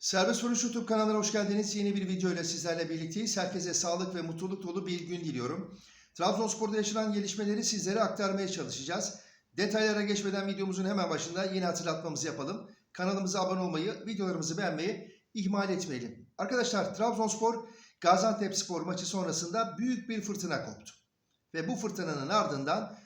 Serbest Vuruş YouTube kanalına hoş geldiniz. Yeni bir video ile sizlerle birlikteyiz. Herkese sağlık ve mutluluk dolu bir gün diliyorum. Trabzonspor'da yaşanan gelişmeleri sizlere aktarmaya çalışacağız. Detaylara geçmeden videomuzun hemen başında yine hatırlatmamızı yapalım. Kanalımıza abone olmayı, videolarımızı beğenmeyi ihmal etmeyelim. Arkadaşlar Trabzonspor Gaziantep Spor maçı sonrasında büyük bir fırtına koptu. Ve bu fırtınanın ardından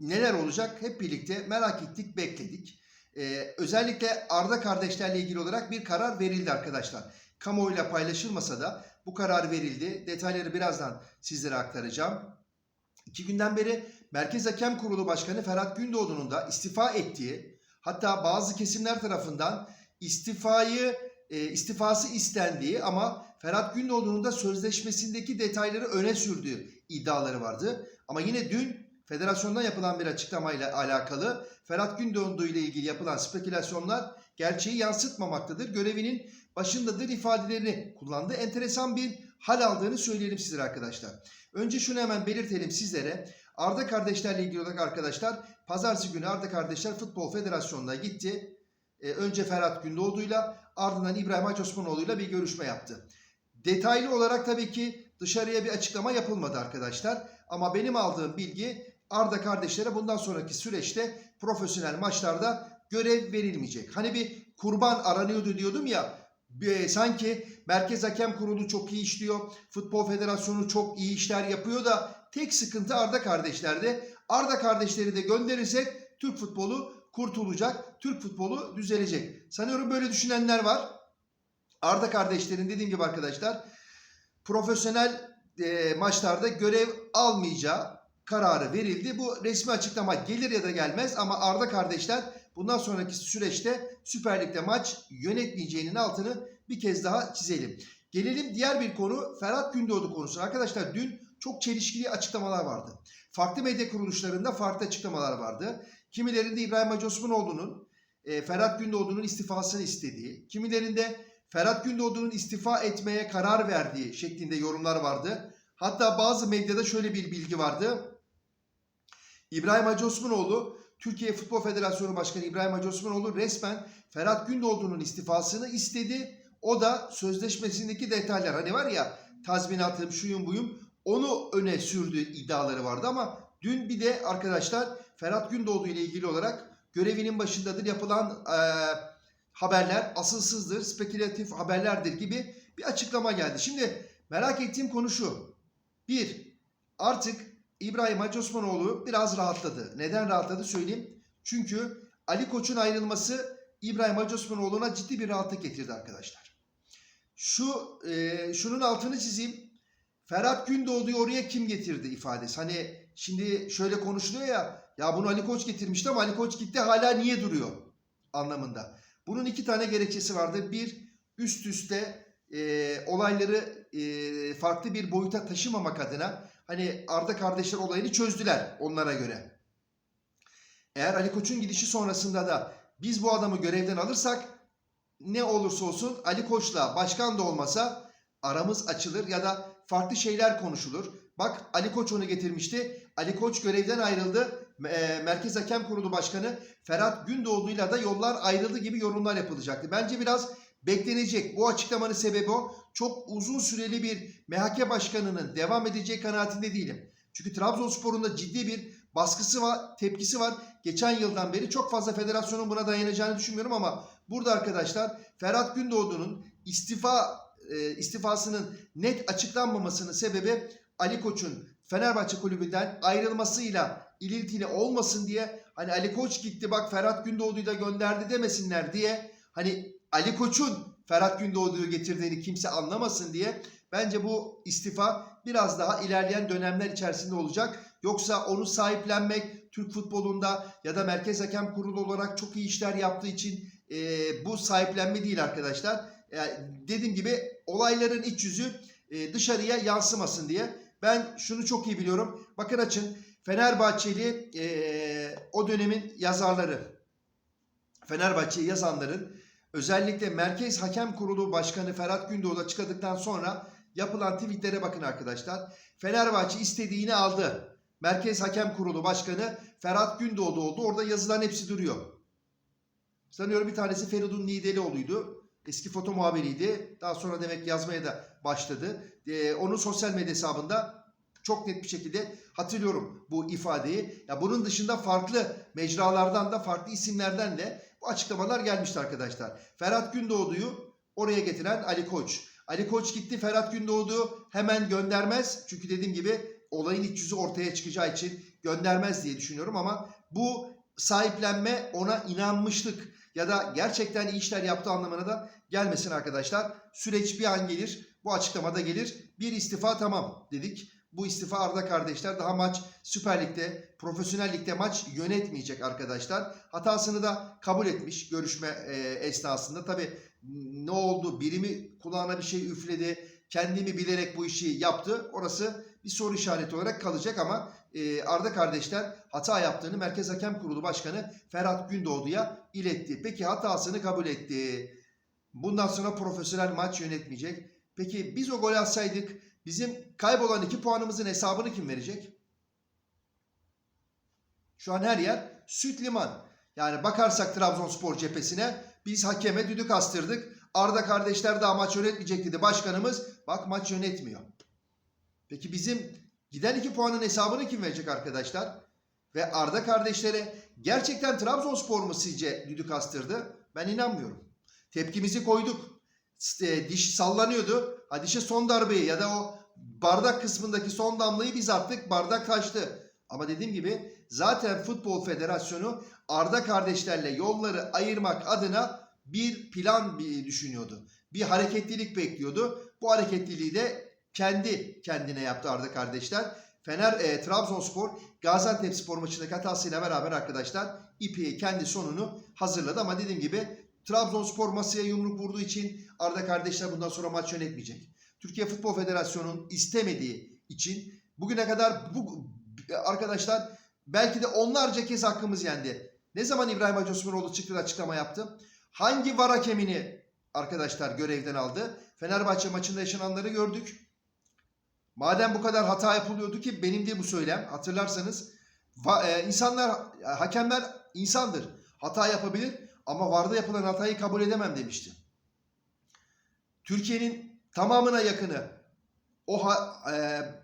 neler olacak hep birlikte merak ettik, bekledik. Ee, özellikle Arda kardeşlerle ilgili olarak bir karar verildi arkadaşlar. Kamuoyuyla paylaşılmasa da bu karar verildi. Detayları birazdan sizlere aktaracağım. İki günden beri Merkez Hakem Kurulu Başkanı Ferhat Gündoğdu'nun da istifa ettiği, hatta bazı kesimler tarafından istifayı e, istifası istendiği ama Ferhat Gündoğdu'nun da sözleşmesindeki detayları öne sürdüğü iddiaları vardı. Ama yine dün federasyondan yapılan bir açıklamayla alakalı Ferhat Gündoğdu ile ilgili yapılan spekülasyonlar gerçeği yansıtmamaktadır. Görevinin başındadır ifadelerini kullandı. Enteresan bir hal aldığını söyleyelim sizlere arkadaşlar. Önce şunu hemen belirtelim sizlere. Arda kardeşlerle ilgili olarak arkadaşlar pazartesi günü Arda Kardeşler Futbol Federasyonu'na gitti. Ee, önce Ferhat Gündoğdu'yla ardından İbrahim Hacı Osmanoğlu'yla bir görüşme yaptı. Detaylı olarak tabii ki dışarıya bir açıklama yapılmadı arkadaşlar. Ama benim aldığım bilgi Arda kardeşlere bundan sonraki süreçte profesyonel maçlarda görev verilmeyecek. Hani bir kurban aranıyordu diyordum ya e, sanki Merkez Hakem Kurulu çok iyi işliyor. Futbol Federasyonu çok iyi işler yapıyor da tek sıkıntı Arda kardeşlerde. Arda kardeşleri de gönderirsek Türk futbolu kurtulacak. Türk futbolu düzelecek. Sanıyorum böyle düşünenler var. Arda kardeşlerin dediğim gibi arkadaşlar profesyonel e, maçlarda görev almayacağı kararı verildi. Bu resmi açıklama gelir ya da gelmez ama Arda kardeşler bundan sonraki süreçte Süper Lig'de maç yönetmeyeceğinin altını bir kez daha çizelim. Gelelim diğer bir konu Ferhat Gündoğdu konusu. Arkadaşlar dün çok çelişkili açıklamalar vardı. Farklı medya kuruluşlarında farklı açıklamalar vardı. Kimilerinde İbrahim Hacı Osmanoğlu'nun e, Ferhat Gündoğdu'nun istifasını istediği, kimilerinde Ferhat Gündoğdu'nun istifa etmeye karar verdiği şeklinde yorumlar vardı. Hatta bazı medyada şöyle bir bilgi vardı. İbrahim Hacı Osmanoğlu, Türkiye Futbol Federasyonu Başkanı İbrahim Hacı Osmanoğlu resmen Ferhat Gündoğdu'nun istifasını istedi. O da sözleşmesindeki detaylar hani var ya tazminatım şuyum buyum onu öne sürdü iddiaları vardı ama dün bir de arkadaşlar Ferhat Gündoğdu ile ilgili olarak görevinin başındadır yapılan e, haberler asılsızdır, spekülatif haberlerdir gibi bir açıklama geldi. Şimdi merak ettiğim konu şu. Bir, artık İbrahim Hacı Osmanoğlu biraz rahatladı. Neden rahatladı söyleyeyim. Çünkü Ali Koç'un ayrılması İbrahim Hacı Osmanoğlu'na ciddi bir rahatlık getirdi arkadaşlar. Şu e, şunun altını çizeyim. Ferhat Gündoğdu'yu oraya kim getirdi ifadesi. Hani şimdi şöyle konuşuluyor ya ya bunu Ali Koç getirmişti ama Ali Koç gitti hala niye duruyor anlamında. Bunun iki tane gerekçesi vardı. Bir üst üste e, olayları e, farklı bir boyuta taşımamak adına hani Arda kardeşler olayını çözdüler onlara göre. Eğer Ali Koç'un gidişi sonrasında da biz bu adamı görevden alırsak ne olursa olsun Ali Koç'la başkan da olmasa aramız açılır ya da farklı şeyler konuşulur. Bak Ali Koç onu getirmişti. Ali Koç görevden ayrıldı. E, Merkez Hakem Kurulu Başkanı Ferhat Gündoğdu'yla da yollar ayrıldı gibi yorumlar yapılacaktı. Bence biraz beklenecek. Bu açıklamanın sebebi o. Çok uzun süreli bir MHK başkanının devam edeceği kanaatinde değilim. Çünkü Trabzonspor'un da ciddi bir baskısı var, tepkisi var. Geçen yıldan beri çok fazla federasyonun buna dayanacağını düşünmüyorum ama burada arkadaşlar Ferhat Gündoğdu'nun istifa e, istifasının net açıklanmamasının sebebi Ali Koç'un Fenerbahçe kulübünden ayrılmasıyla ilintili olmasın diye hani Ali Koç gitti bak Ferhat Gündoğdu'yu da gönderdi demesinler diye hani Ali Koç'un Ferhat Gündoğdu'yu getirdiğini kimse anlamasın diye bence bu istifa biraz daha ilerleyen dönemler içerisinde olacak. Yoksa onu sahiplenmek Türk futbolunda ya da Merkez Hakem Kurulu olarak çok iyi işler yaptığı için e, bu sahiplenme değil arkadaşlar. Yani dediğim gibi olayların iç yüzü e, dışarıya yansımasın diye. Ben şunu çok iyi biliyorum. Bakın açın Fenerbahçeli e, o dönemin yazarları, Fenerbahçe'yi yazanların özellikle Merkez Hakem Kurulu Başkanı Ferhat Gündoğdu açıkladıktan sonra yapılan tweetlere bakın arkadaşlar. Fenerbahçe istediğini aldı. Merkez Hakem Kurulu Başkanı Ferhat Gündoğdu oldu. Orada yazılan hepsi duruyor. Sanıyorum bir tanesi Feridun Nidelioğlu'ydu. Eski foto muhabiriydi. Daha sonra demek yazmaya da başladı. Ee, onun sosyal medya hesabında çok net bir şekilde hatırlıyorum bu ifadeyi. Ya bunun dışında farklı mecralardan da farklı isimlerden de bu açıklamalar gelmişti arkadaşlar. Ferhat Gündoğdu'yu oraya getiren Ali Koç. Ali Koç gitti Ferhat Gündoğdu hemen göndermez. Çünkü dediğim gibi olayın iç yüzü ortaya çıkacağı için göndermez diye düşünüyorum ama bu sahiplenme ona inanmışlık ya da gerçekten iyi işler yaptığı anlamına da gelmesin arkadaşlar. Süreç bir an gelir. Bu açıklamada gelir. Bir istifa tamam dedik. Bu istifa Arda kardeşler daha maç Süper Lig'de, Profesyonel Lig'de maç yönetmeyecek arkadaşlar. Hatasını da kabul etmiş görüşme e, esnasında. Tabi ne oldu? Biri mi kulağına bir şey üfledi? Kendimi bilerek bu işi yaptı. Orası bir soru işareti olarak kalacak ama e, Arda kardeşler hata yaptığını Merkez Hakem Kurulu Başkanı Ferhat Gündoğdu'ya iletti. Peki hatasını kabul etti. Bundan sonra profesyonel maç yönetmeyecek. Peki biz o gol atsaydık bizim kaybolan iki puanımızın hesabını kim verecek? Şu an her yer süt liman. Yani bakarsak Trabzonspor cephesine biz hakeme düdük astırdık. Arda kardeşler daha maç yönetmeyecek dedi başkanımız. Bak maç yönetmiyor. Peki bizim giden iki puanın hesabını kim verecek arkadaşlar? Ve Arda kardeşlere gerçekten Trabzonspor mu sizce düdük astırdı? Ben inanmıyorum. Tepkimizi koyduk. Diş sallanıyordu. Ha dişe son darbeyi ya da o bardak kısmındaki son damlayı biz attık. Bardak taştı. Ama dediğim gibi zaten Futbol Federasyonu Arda kardeşlerle yolları ayırmak adına bir plan düşünüyordu. Bir hareketlilik bekliyordu. Bu hareketliliği de kendi kendine yaptı Arda kardeşler. Fener e, Trabzonspor Gaziantep Spor maçındaki hatasıyla beraber arkadaşlar ipi kendi sonunu hazırladı ama dediğim gibi Trabzonspor masaya yumruk vurduğu için Arda kardeşler bundan sonra maç yönetmeyecek. Türkiye Futbol Federasyonu'nun istemediği için bugüne kadar bu arkadaşlar belki de onlarca kez hakkımız yendi. Ne zaman İbrahim Hacı Osmanoğlu çıktı da açıklama yaptı? Hangi var hakemini arkadaşlar görevden aldı? Fenerbahçe maçında yaşananları gördük. Madem bu kadar hata yapılıyordu ki benim de bu söylem hatırlarsanız e, insanlar e, hakemler insandır. Hata yapabilir ama varda yapılan hatayı kabul edemem demişti. Türkiye'nin tamamına yakını o ha, e,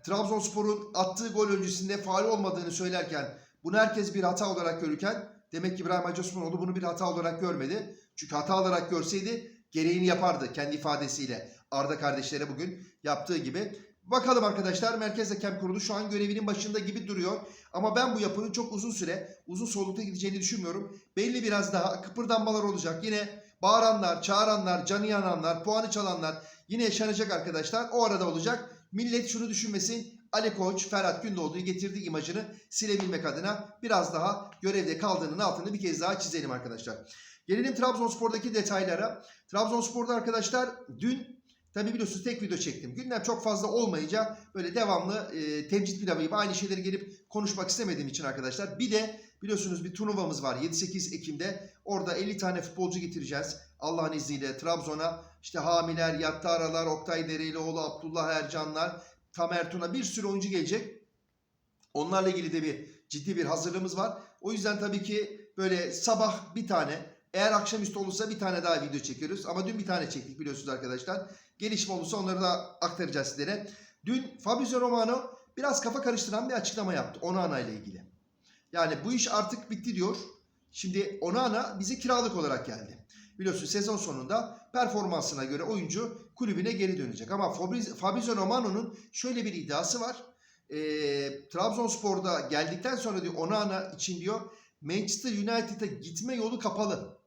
Trabzonspor'un attığı gol öncesinde faal olmadığını söylerken bunu herkes bir hata olarak görürken demek ki İbrahim Hacı Osmanoğlu bunu bir hata olarak görmedi. Çünkü hata olarak görseydi gereğini yapardı kendi ifadesiyle. Arda kardeşlere bugün yaptığı gibi. Bakalım arkadaşlar Merkez Hakem Kurulu şu an görevinin başında gibi duruyor. Ama ben bu yapının çok uzun süre, uzun solukta gideceğini düşünmüyorum. Belli biraz daha kıpırdanmalar olacak. Yine bağıranlar, çağıranlar, canı yananlar, puanı çalanlar yine yaşanacak arkadaşlar. O arada olacak. Millet şunu düşünmesin. Ali Koç, Ferhat Gündoğdu'yu getirdiği imajını silebilmek adına biraz daha görevde kaldığının altını bir kez daha çizelim arkadaşlar. Gelelim Trabzonspor'daki detaylara. Trabzonspor'da arkadaşlar dün tabi biliyorsunuz tek video çektim. Gündem çok fazla olmayınca böyle devamlı e, temcit pilavı gibi aynı şeyleri gelip konuşmak istemediğim için arkadaşlar. Bir de biliyorsunuz bir turnuvamız var 7-8 Ekim'de. Orada 50 tane futbolcu getireceğiz. Allah'ın izniyle Trabzon'a işte Hamiler, Yattaralar, Oktay Derelioğlu, Abdullah Ercanlar, Tamer Tuna bir sürü oyuncu gelecek. Onlarla ilgili de bir ciddi bir hazırlığımız var. O yüzden tabii ki böyle sabah bir tane eğer akşamüstü olursa bir tane daha video çekiyoruz. Ama dün bir tane çektik biliyorsunuz arkadaşlar. Gelişme olursa onları da aktaracağız sizlere. Dün Fabrizio Romano biraz kafa karıştıran bir açıklama yaptı Onana ile ilgili. Yani bu iş artık bitti diyor. Şimdi Onana bize kiralık olarak geldi. Biliyorsunuz sezon sonunda performansına göre oyuncu kulübüne geri dönecek. Ama Fabriz- Fabrizio Romano'nun şöyle bir iddiası var. Ee, Trabzonspor'da geldikten sonra diyor Onana için diyor Manchester United'a gitme yolu kapalı.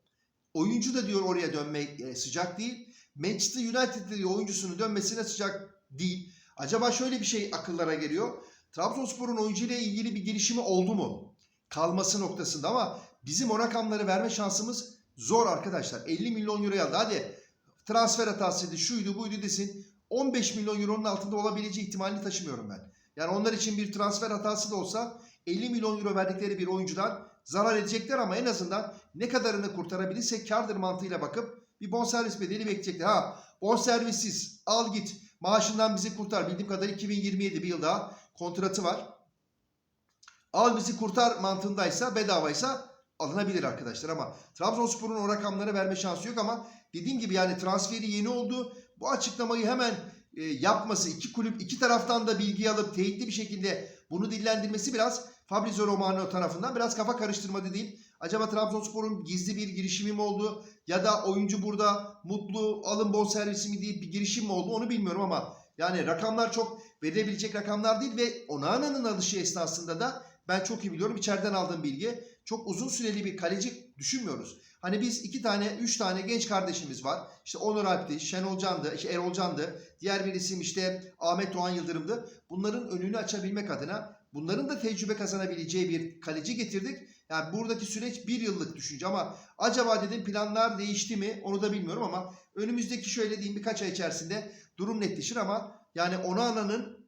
Oyuncu da diyor oraya dönmeye sıcak değil. Manchester United'de diyor oyuncusunun dönmesine sıcak değil. Acaba şöyle bir şey akıllara geliyor. Trabzonspor'un oyuncuyla ilgili bir girişimi oldu mu? Kalması noktasında ama bizim o rakamları verme şansımız zor arkadaşlar. 50 milyon euroya aldı. Hadi transfer hatasıydı, şuydu, buydu desin. 15 milyon euronun altında olabileceği ihtimalini taşımıyorum ben. Yani onlar için bir transfer hatası da olsa 50 milyon euro verdikleri bir oyuncudan zarar edecekler ama en azından ne kadarını kurtarabilirse kardır mantığıyla bakıp bir bonservis bedeli bekleyecekler. Ha bonservissiz al git maaşından bizi kurtar. Bildiğim kadarıyla 2027 bir yıl daha kontratı var. Al bizi kurtar mantığındaysa bedavaysa alınabilir arkadaşlar ama Trabzonspor'un o rakamları verme şansı yok ama dediğim gibi yani transferi yeni oldu. Bu açıklamayı hemen e, yapması, iki kulüp iki taraftan da bilgi alıp teyitli bir şekilde bunu dillendirmesi biraz Fabrizio Romano tarafından biraz kafa karıştırmadı değil. Acaba Trabzonspor'un gizli bir girişimi mi oldu ya da oyuncu burada mutlu alın bonservisi mi deyip bir girişim mi oldu onu bilmiyorum ama yani rakamlar çok verilebilecek rakamlar değil ve Onana'nın alışı esnasında da ben çok iyi biliyorum içeriden aldığım bilgi çok uzun süreli bir kaleci düşünmüyoruz. Hani biz iki tane, üç tane genç kardeşimiz var. İşte Onur Alp'ti, Şenol Can'dı, işte Erol Can'dı. Diğer bir isim işte Ahmet Doğan Yıldırım'dı. Bunların önünü açabilmek adına bunların da tecrübe kazanabileceği bir kaleci getirdik. Yani buradaki süreç bir yıllık düşünce ama acaba dedim planlar değişti mi onu da bilmiyorum ama önümüzdeki şöyle diyeyim birkaç ay içerisinde durum netleşir ama yani Onana'nın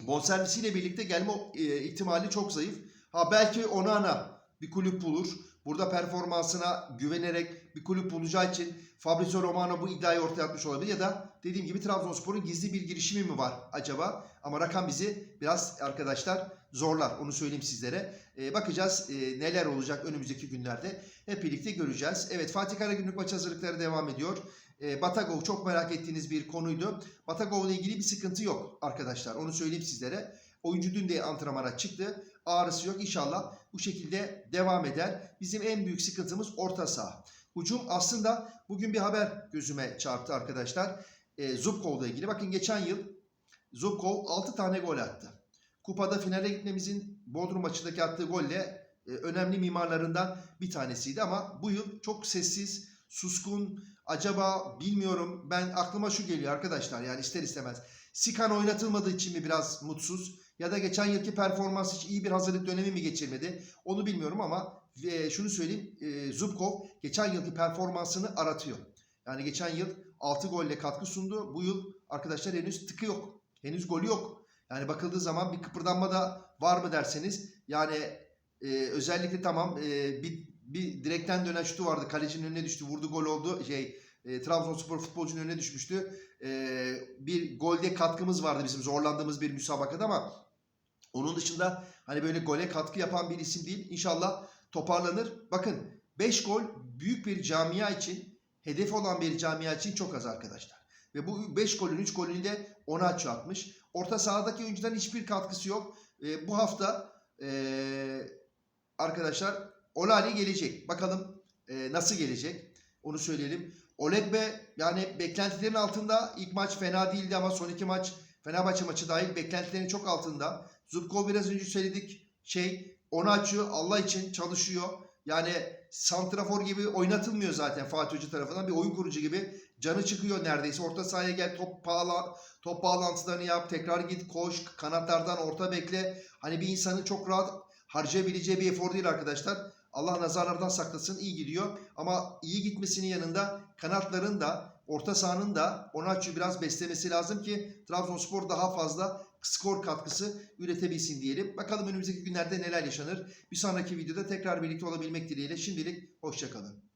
bonservisiyle birlikte gelme e, ihtimali çok zayıf. Ha belki Onana bir kulüp bulur. Burada performansına güvenerek bir kulüp bulacağı için Fabrizio Romano bu iddiayı ortaya atmış olabilir ya da dediğim gibi Trabzonspor'un gizli bir girişimi mi var acaba? Ama rakam bizi biraz arkadaşlar zorlar. Onu söyleyeyim sizlere. Ee, bakacağız e, neler olacak önümüzdeki günlerde. Hep birlikte göreceğiz. Evet Fatih Karagümrük maç hazırlıkları devam ediyor. E, Batagov çok merak ettiğiniz bir konuydu. Batagov ile ilgili bir sıkıntı yok arkadaşlar. Onu söyleyeyim sizlere. Oyuncu dün de antrenmana çıktı. Ağrısı yok. İnşallah bu şekilde devam eder. Bizim en büyük sıkıntımız orta saha. Hücum aslında bugün bir haber gözüme çarptı arkadaşlar. E, Zubkov'la ilgili. Bakın geçen yıl Zubkov 6 tane gol attı. Kupada finale gitmemizin Bodrum maçındaki attığı golle e, önemli mimarlarından bir tanesiydi ama bu yıl çok sessiz, suskun, acaba bilmiyorum ben aklıma şu geliyor arkadaşlar yani ister istemez. Sikan oynatılmadığı için mi biraz mutsuz ya da geçen yılki performans hiç iyi bir hazırlık dönemi mi geçirmedi onu bilmiyorum ama e, şunu söyleyeyim e, Zubkov geçen yılki performansını aratıyor. Yani geçen yıl 6 golle katkı sundu. Bu yıl arkadaşlar henüz tıkı yok. Henüz golü yok. Yani bakıldığı zaman bir kıpırdanma da var mı derseniz yani e, özellikle tamam e, bir, bir direkten dönen şutu vardı. Kalecinin önüne düştü. Vurdu gol oldu. Şey e, Trabzonspor futbolcunun önüne düşmüştü. E, bir golde katkımız vardı bizim zorlandığımız bir müsabakada ama onun dışında hani böyle gole katkı yapan bir isim değil. İnşallah toparlanır. Bakın 5 gol büyük bir camia için hedef olan bir camia için çok az arkadaşlar. Ve bu 5 golün 3 golünü de Onaço atmış. Orta sahadaki oyuncudan hiçbir katkısı yok. E, bu hafta e, arkadaşlar Olali gelecek. Bakalım e, nasıl gelecek? Onu söyleyelim. Olegbe yani beklentilerin altında. İlk maç fena değildi ama son iki maç Fenerbahçe maçı dahil beklentilerin çok altında. Zubkov biraz önce söyledik. Şey Onaço Allah için çalışıyor. Yani santrafor gibi oynatılmıyor zaten Fatih Hoca tarafından. Bir oyun kurucu gibi canı çıkıyor neredeyse. Orta sahaya gel top bağla, top bağlantılarını yap. Tekrar git koş. Kanatlardan orta bekle. Hani bir insanın çok rahat harcayabileceği bir efor değil arkadaşlar. Allah nazarlardan saklasın. iyi gidiyor. Ama iyi gitmesinin yanında kanatların da orta sahanın da Onaçu biraz beslemesi lazım ki Trabzonspor daha fazla skor katkısı üretebilsin diyelim. Bakalım önümüzdeki günlerde neler yaşanır. Bir sonraki videoda tekrar birlikte olabilmek dileğiyle. Şimdilik hoşçakalın.